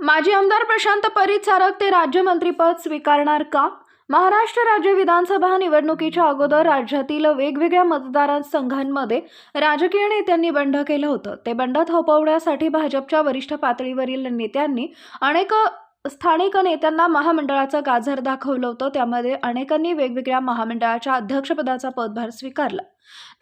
माजी आमदार प्रशांत परिचारक ते राज्यमंत्रीपद स्वीकारणार का? महाराष्ट्र राज्य विधानसभा निवडणुकीच्या अगोदर राज्यातील वेगवेगळ्या मतदारसंघांमध्ये राजकीय नेत्यांनी बंड केलं होतं. ते बंड थोपवण्यासाठी भाजपच्या वरिष्ठ पातळीवरील नेत्यांनी अनेक स्थानिक नेत्यांना महामंडळाचं गाजर दाखवलं होतं. त्यामध्ये अनेकांनी वेगवेगळ्या महामंडळाच्या अध्यक्षपदाचा पदभार स्वीकारला.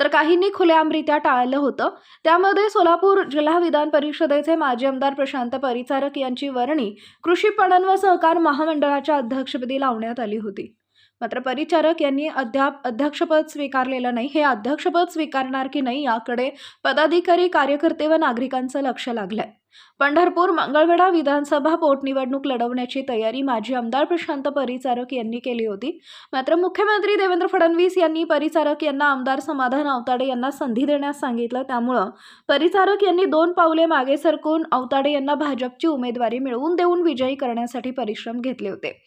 तर काहींनी खुलेआमरित्या टाळलं होतं. त्यामध्ये सोलापूर जिल्हा विधान परिषदेचे माजी आमदार प्रशांत परिचारक यांची वर्णी कृषी पणन व सहकार महामंडळाच्या अध्यक्षपदी लावण्यात आली होती. मात्र परिचारक यांनी अद्याप अध्यक्षपद स्वीकारलेलं नाही. हे अध्यक्षपद स्वीकारणार की नाही याकडे पदाधिकारी कार्यकर्ते व नागरिकांचं लक्ष लागलंय. पंढरपूर मंगळवेढा विधानसभा पोटनिवडणूक लढवण्याची तयारी माजी आमदार प्रशांत परिचारक यांनी केली होती. मात्र मुख्यमंत्री देवेंद्र फडणवीस यांनी परिचारक यांना आमदार समाधान अवताडे यांना संधी देण्यास सांगितलं. त्यामुळं परिचारक यांनी दोन पावले मागे सरकून अवताडे यांना भाजपची उमेदवारी मिळवून देऊन विजयी करण्यासाठी परिश्रम घेतले होते.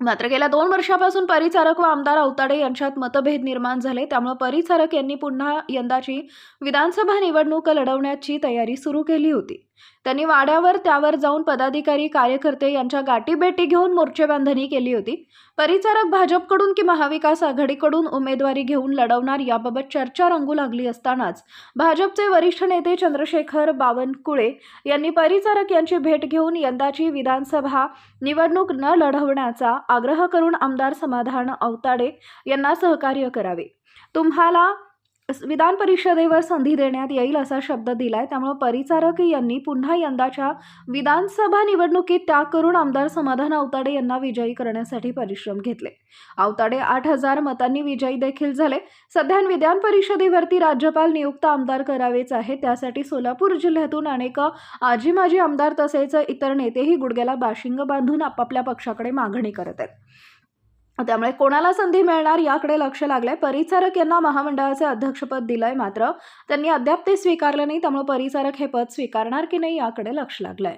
मात्र गेल्या दोन वर्षापासून परिचारक व आमदार अवताडे यांच्यात मतभेद निर्माण झाले. त्यामुळे परिचारक यांनी पुन्हा यंदाची विधानसभा निवडणूक लढवण्याची तयारी सुरू केली होती. त्यांनी वाड्यावर त्यावर जाऊन पदाधिकारी कार्यकर्ते यांच्या गाठीभेटी घेऊन मोर्चेबांधणी केली होती. परिचारक भाजपकडून की महाविकास आघाडीकडून उमेदवारी घेऊन लढवणार याबाबत चर्चा रंगू लागली असतानाच भाजपचे वरिष्ठ नेते चंद्रशेखर बावनकुळे यांनी परिचारक यांची भेट घेऊन यंदाची विधानसभा निवडणूक न लढवण्याचा आग्रह करून आमदार समाधान अवताडे यांना सहकार्य करावे. तुम्हाला विधान परिषदेवर संधी देण्यात येईल असा शब्द दिलाय. त्यामुळे परिचारक यांनी पुन्हा यंदाच्या विधानसभा निवडणुकीत त्याग करून आमदार समाधान अवताडे यांना विजयी करण्यासाठी परिश्रम घेतले. अवताडे आठ हजार मतांनी विजयी देखील झाले. सध्या विधान परिषदेवरती राज्यपाल नियुक्त आमदार करावेच आहे त्यासाठी सोलापूर जिल्ह्यातून अनेक आजी माजी आमदार तसेच इतर नेतेही गुडघ्याला बाशिंग बांधून आपापल्या पक्षाकडे मागणी करत आहेत. त्यामुळे कोणाला संधी मिळणार याकडे लक्ष लागलंय. परिचारक यांना महामंडळाचे अध्यक्षपद दिलंय मात्र त्यांनी अद्याप ते स्वीकारलं नाही त्यामुळे परिचारक हे पद स्वीकारणार की नाही याकडे लक्ष लागलंय.